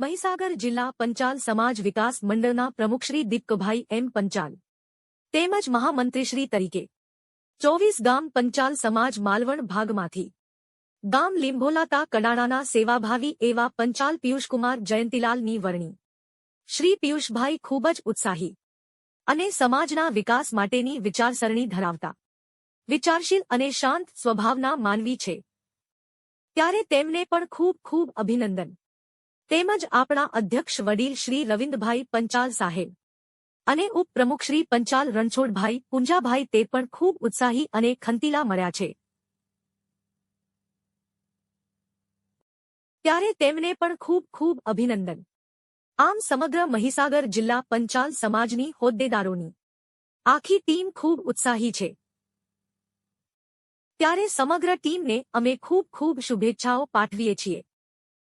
મહીસાગર જિલ્લા પંચાલ સમાજ વિકાસ મંડળના પ્રમુખ શ્રી દીપકભાઈ એમ પંચાલ તેમજ મહામંત્રીશ્રી તરીકે ચોવીસ ગામ પંચાલ સમાજ માલવણ ભાગમાંથી ગામ લીંભોલાતા કડાણાના સેવાભાવી એવા પંચાલ પિયુષકુમાર જયંતિલાલની વરણી. શ્રી પિયુષભાઈ ખૂબ જ ઉત્સાહી અને સમાજના વિકાસ માટેની વિચારસરણી ધરાવતા વિચારશીલ અને શાંત સ્વભાવના માનવી છે. ત્યારે તેમને પણ ખૂબ ખૂબ અભિનંદન. તેમજ આપણા અધ્યક્ષ વડીલ શ્રી રવિન્દભાઈ પંચાલ સાહેબ અને ઉપપ્રમુખ શ્રી પંચાલ રણછોડભાઈ પુંજાભાઈ તે પણ ખૂબ ઉત્સાહી અને ખંતીલા મળ્યા છે. ત્યારે તેમને પણ ખૂબ ખૂબ અભિનંદન. આમ સમગ્ર મહીસાગર જિલ્લા પંચાલ સમાજની હોદ્દેદારોની આખી ટીમ ખૂબ ઉત્સાહી છે. ત્યારે સમગ્ર ટીમને અમે ખૂબ ખૂબ શુભેચ્છાઓ પાઠવીએ છીએ.